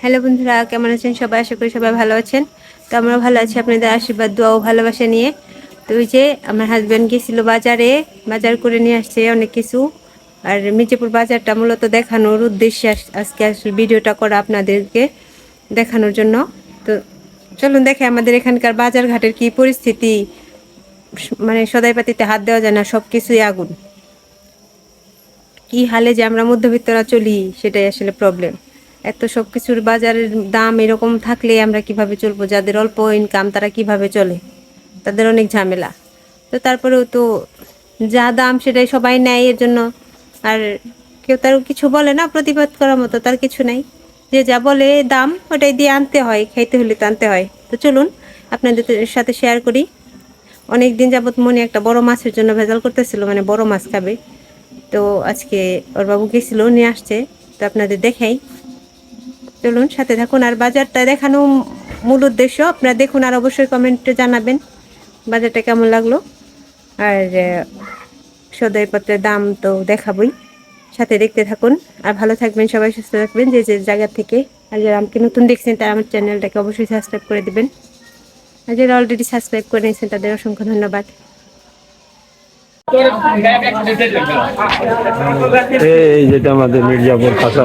Hello বন্ধুরা, কেমন আছেন সবাই? আশা করি সবাই ভালো আছেন। তো আমরা ভালো আছি, আপনাদের আশীর্বাদ, দোয়া ও ভালোবাসা নিয়ে। তো ওই যে আমার হাজব্যান্ড গেছিল বাজারে, বাজার করে নিয়ে আসছে অনেক কিছু। আর মির্জাপুর বাজারটা মূলত দেখানোর উদ্দেশ্যে আজকে আসলে ভিডিওটা করা আপনাদেরকে দেখানোর জন্য। তো চলুন দেখে আমাদের এখানকার বাজার ঘাটের কি পরিস্থিতি। মানে সদাইপাতিতে হাত দেওয়া যায় না সব কিছুই আগুন। কি হালে যে আমরা মধ্যবিত্তরা চলি, সেটাই আসলে প্রবলেম এত সব কিছুর বাজারের দাম এরকম থাকলে আমরা কীভাবে চলবো? যাদের অল্প ইনকাম তারা কীভাবে চলে? তাদের অনেক ঝামেলা। তো তারপরেও তো যা দাম সেটাই সবাই নেয় এর জন্য। আর কেউ তার কিছু বলে না, প্রতিবাদ করার মতো তার কিছু নাই। যে যা বলে দাম ওটাই দিয়ে আনতে হয়, খাইতে হলে তো আনতে হয়। তো চলুন, আপনাদের সাথে শেয়ার করি। অনেক দিন যাবত মনে একটা বড় মাছের জন্য ভেজাল করতেছিল মানে বড় মাছ খাবে। তো আজকে ওর বাবু গেছিল, নিয়ে আসছে। তো আপনাদের দেখাই। চলুন, সাথে থাকুন। আর বাজারটা দেখানো মূল উদ্দেশ্য, আপনারা দেখুন আর অবশ্যই কমেন্টে জানাবেন বাজারটা কেমন লাগল। আর সদয়পত্রের দাম তো দেখাবই। সাথে দেখতে থাকুন। আর ভালো থাকবেন, সবাই সুস্থ থাকবেন। যে যে জায়গা থেকে আর যারা আমাকে নতুন দেখছেন, তারা আমার চ্যানেলটাকে অবশ্যই সাবস্ক্রাইব করে দেবেন। আর যারা অলরেডি সাবস্ক্রাইব করে নিয়েছেন, তাদের অসংখ্য ধন্যবাদ। এই যেটা আমাদের মির্জাপুর খাসা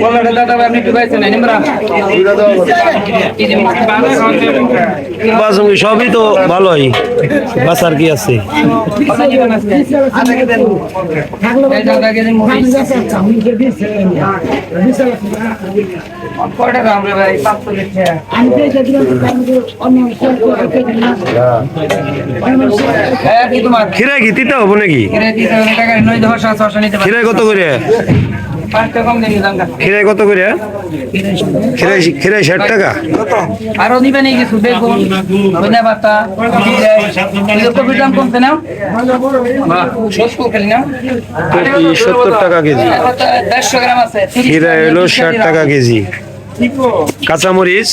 কলাটা দাদা আপনি একটু পাইছেন নিমরা বাসমতি সবই তো ভালোই। বাসার কি আছে? হ্যাঁ কি হব নাকি? কত করে? পাঁচ টাকা কম দিন দাম খিরাই কত করে খিরাই খিরাই ষাট টাকা? আরও দিবে নাকি কিছু? বেগুন ধনে পাতা কপির দাম কমছে না? সত্তর টাকা কেজি? দেড়শো গ্রাম আছে ষাট টাকা কেজি কাঁচামরিচ?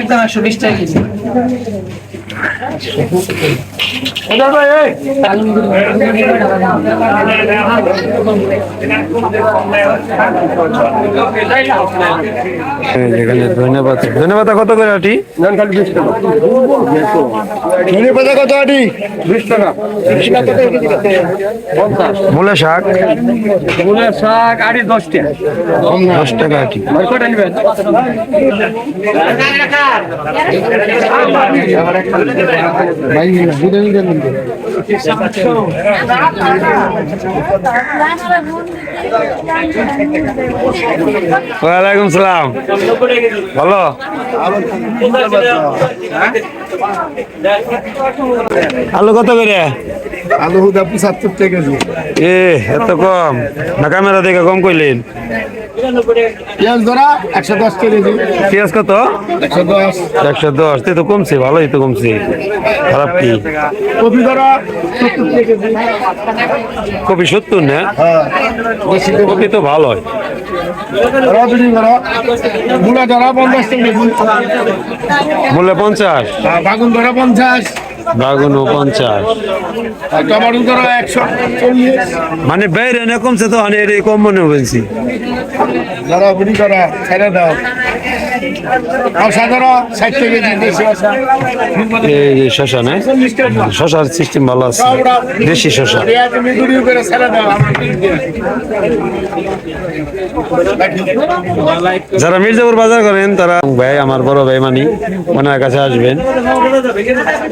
একদম একশো বিশ টাকা কেজি। এই ধন্যবাদ। ধন্যবাদ কত করে আটি? ধন্যবাদ কত আটি? মূলা শাক? মূলের শাক আড়ি দশটা দশ টাকা আটি। কটা নেবেন। ওয়ালাইকুম সালাম। ভালো? আলু কত করে? আলু হুদা পঁচাত্তর টাকা এ এত কম। না ক্যামেরা দেখে কম কইলেন। পেঁয়াজ ধরা একশো দশ কেজি। পেঁয়াজ কত? একশো দশ। একশো দশ তে তো কমছে ভালোই তো কমছে। খারাপ কি? কপি ধরা সত্তর কপি সত্তর না? হ্যাঁ। কপি তো রজনী ধরা। মূলা ধরা পঞ্চাশ মূল্য পঞ্চাশ? আর বাগুন ধরা পঞ্চাশ। পঞ্চাশ। ধরা মানে বাইরে না কমছে তো অনেক এর কম মনে হয়েছি শশা এই শশার সিস্টেম ভালো আছে। দেশি শশা যারা মির্জাপুর বাজার করেন তারা ভাই আমার বড় ভাই মানি ওনার কাছে আসবেন।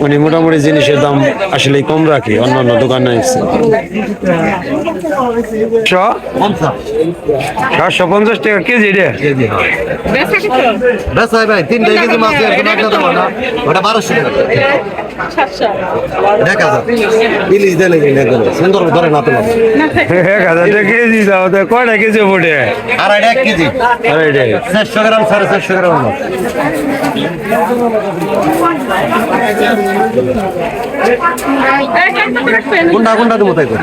উনি মোটামুটি জিনিসের দাম আসলে কম রাখে অন্য অন্য দোকানে এসে সাতশো পঞ্চাশ টাকা কেজি রে। বেশ ভাই তিনটা কেজি মাছ এর কোনো একটা দেবো না ওটা বারোশো টাকা। দেখ হাজার ইলিশ দেন সুন্দর ধরে না তোমার এক হাজার টাকা কেজি দাও তো কয়টা কেজি ফুটে? আড়াইটা এক কেজি। আড়াইটাই চারশো গ্রাম সাড়ে চারশো গ্রাম। মাছ। কোনটা কোনটা দেবো তাই করে?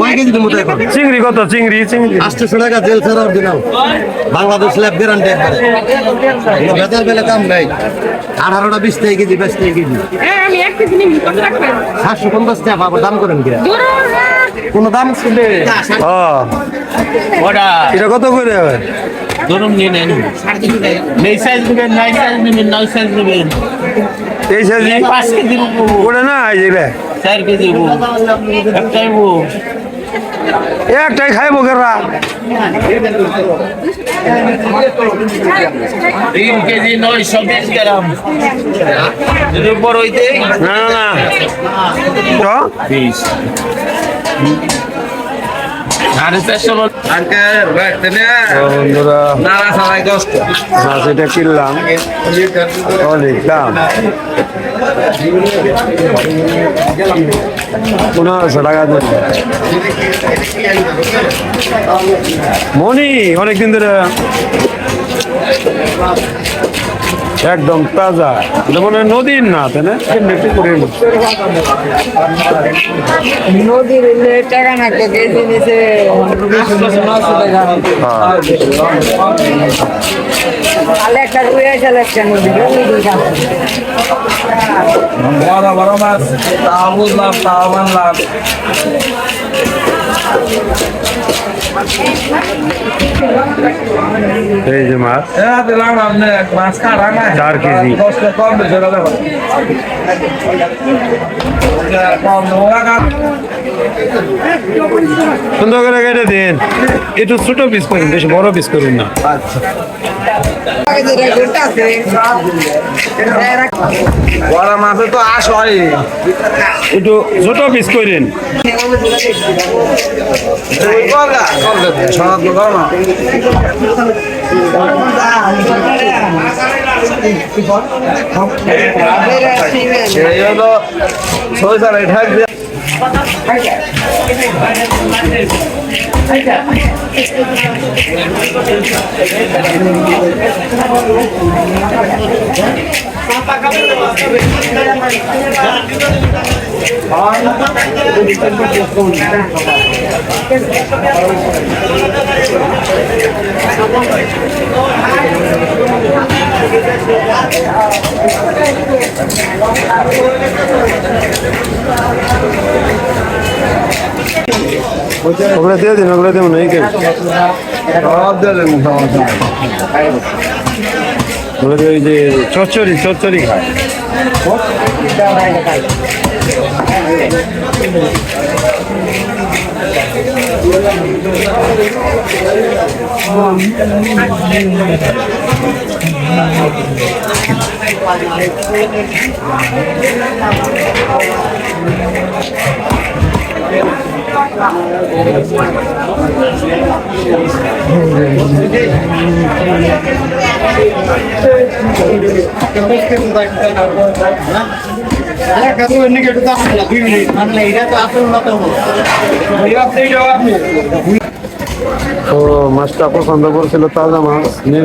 কয় কেজি দেবো তাই করে? চিংড়ি কত? চিংড়ি চিংড়ি। টাকা জেল বাংলাদেশ ল্যাব গ্যারান্টি একবারে বেতার বেলে কাম নাই। আঠারোটা বিশ টাকা কেজি বাইশ টাকা কেজি। সাতশো পঞ্চাশ টাকা আবার দাম করেন কিরা? কোনো দাম শুনলে এটা কত করে হবে? ধরুন নিয়ে নেন। এই সাইজ নেবেন নয় সাইজ নেবেন নয় সাইজ নেবেন। এই সাইজ পাঁচ কেজি ওটা না এই চার কেজি একটাই একটাই খাইবো কেরা? তিন কেজি নয়শো বিশ গ্রাম। বড় হইতে না না না। বিশ। এটা কিনলাম। অনেক দাম। পনেরোশো টাকা মনি অনেকদিন ধরে। একদম তাজা। এটা মনে হয় নদীর না তাই না? মতো। নদীর টাকা না কেজি নিচে বড় বড় মাছ বুঝলাম মানলাম। এই যে মাছ। দিলাম আপনি মাছ খাড়া না চার কেজি। দশটা কম বেশি সুন্দর করে কেটে দিন। একটু ছোট পিস করেন বেশি বড় পিস করেন না। বড় মাছে তো আশ হয় একটু ছোট পিস করেন। না হলো ছয় সাড়ে ঢাক দিয়ে ওগুলো দিয়ে দিন ওগুলো দেবো না এই কে সব দিয়ে দেবেন সমস্যা নেই। ওগুলো ওই যে চচ্চড়ি চচ্চড়ি খায় তো মাছটা পছন্দ করছিল তাজা মাছ নিয়ে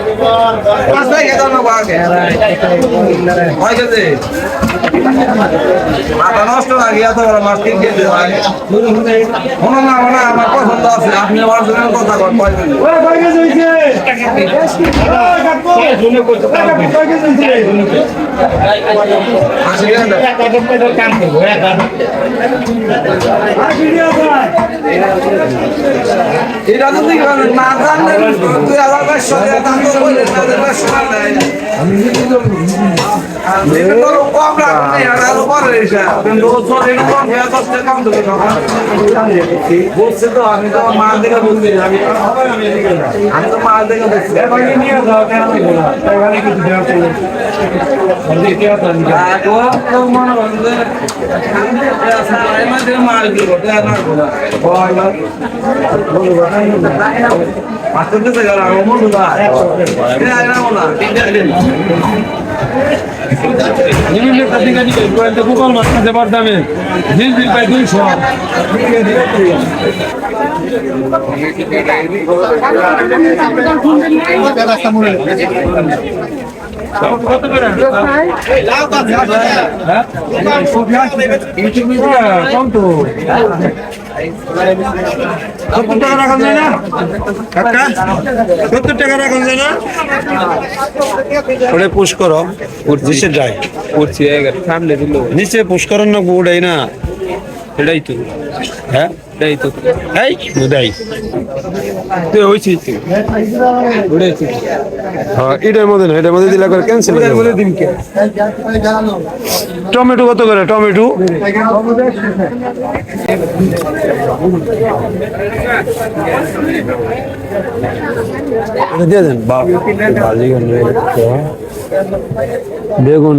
দুটো পাঁচ থেকে দাও না বাগে কয় কেজি? মাথা নষ্ট না গিয়া তো মাছ তিন কেজি হয় শোনো না মানে আমার পছন্দ আছে। আপনি আমার জন্য কথা কন কয় টাকা দেন। এটা যদি না জানেন দুই হাজার পাঁচশো কম বলছে তো আমি তো বলছি আমি তো মা দেখে বলছি নিয়ে যাও কেন করছে মার দিল মাস্টার গোপাল মাছ খাতে পারতামে দিন দিন পাই দুইশো কম তো সত্তর টাকা রাখা যায় না কাকা সত্তর টাকা যায় না ওটা পুশ নিচে যায় নিচে পুশ না উড়াই না এটাই তো হ্যাঁ? তো এই উড়েছি হ্যাঁ এটার মধ্যে না এটার মধ্যে দিলা করে ক্যান্সেল বলে দিন কে টমেটো কত করে টমেটো এটা দিয়ে দেন বেগুন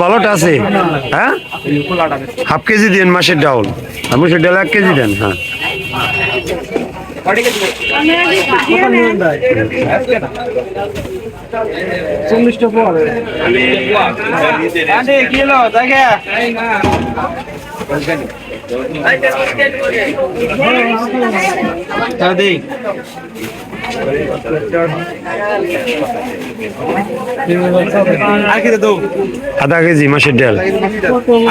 ভালোটা আছে? হ্যাঁ? হাফ কেজি দেন মাসের ডাউল। আর মুসুর ডাল এক কেজি দেন হ্যাঁ। আধা কেজি মাসের ডাল।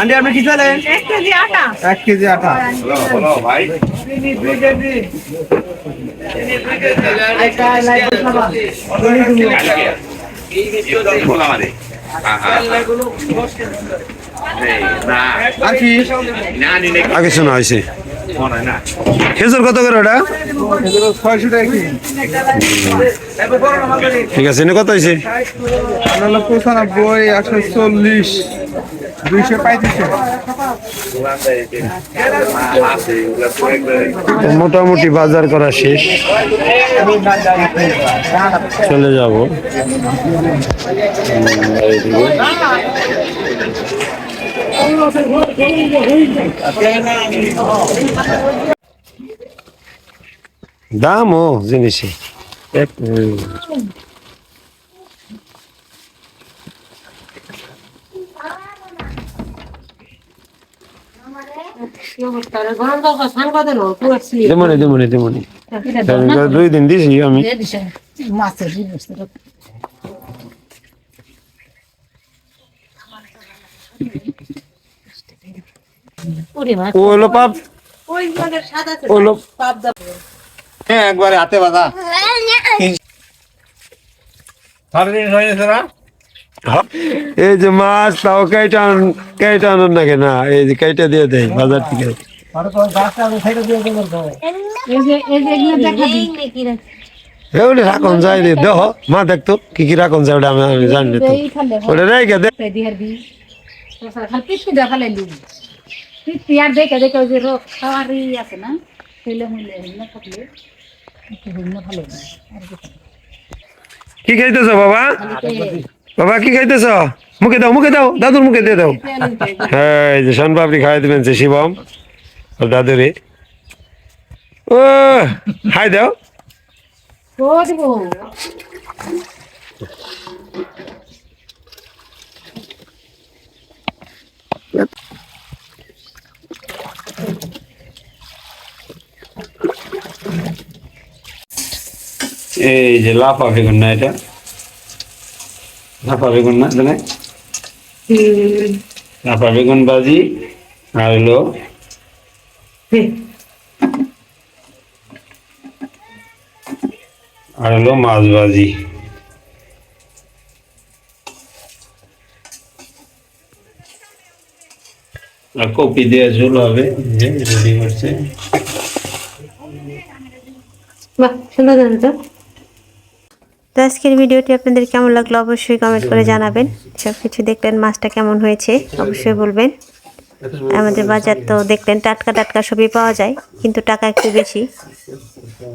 আন্টি আপনি কি চলেন এক কেজি আটা। এক কেজি আটা। আর কি আগে শোনা হয়েছে। খেজুর কত করে ওটা? ঠিক আছে কত হয়েছে? একশো চল্লিশ দুইশো মোটামুটি বাজার করা শেষ। চলে যাব। দামও জিনিসে। দুই দিন দিছি আমি। ও হলো পাপ ওই মানে সাদা ও হলো পাপ হ্যাঁ একবারে হাতে বাঁধা হ্যাঁ। এই যে মাছ তাও কেইটা আন- কেইটা আনন্দ নাকি না এই যে কেইটা দিয়ে দেয় বাজার থেকে এগুলি রাখন যায় রে দেহ মা দেখতো কি কি রাখন যায় ওটা আমি জানি না তো ওটা রেখে দে আর দেখে দেখে ওই যে রোগ খাওয়ারই আছে না? খেলে মুলে না থাকলে ভালো না আর কি খাইতেছ বাবা? বাবা কি খাইতেছ? মুখে দাও মুখে দাও দাদুর মুখে দিয়ে দাও। হ্যাঁ এই যে শন পাপড়ি খাওয়াই দিবেন সে শিবম ওর দাদুরে। ও হাই দাও। এই যে লাফা বেগুন না এটা? লাফা বেগুন না জানে লাফা বেগুন ভাজি আর হলো আর হলো মাছ আর কপি দিয়ে ঝোল হবে রেডি করছে। বাহ সুন্দর জানো তো তো আজকের ভিডিওটি আপনাদের কেমন লাগল অবশ্যই কমেন্ট করে জানাবেন। সব কিছু দেখলেন মাছটা কেমন হয়েছে অবশ্যই বলবেন। আমাদের বাজার তো দেখলেন টাটকা টাটকা সবই পাওয়া যায় কিন্তু টাকা একটু বেশি।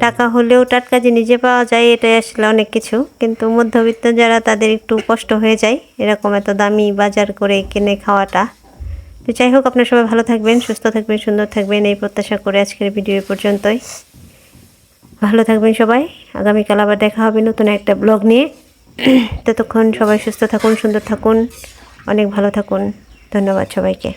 টাকা হলেও টাটকা জিনিস যে পাওয়া যায় এটাই আসলে অনেক কিছু। কিন্তু মধ্যবিত্ত যারা তাদের একটু কষ্ট হয়ে যায় এরকম এত দামি বাজার করে কিনে খাওয়াটা। তো যাই হোক আপনারা সবাই ভালো থাকবেন সুস্থ থাকবেন সুন্দর থাকবেন এই প্রত্যাশা করে আজকের ভিডিও পর্যন্তই। ভালো থাকবেন সবাই। আগামীকাল আবার দেখা হবে নতুন একটা ব্লগ নিয়ে। ততক্ষণ সবাই সুস্থ থাকুন, সুন্দর থাকুন, অনেক ভালো থাকুন। ধন্যবাদ সবাইকে।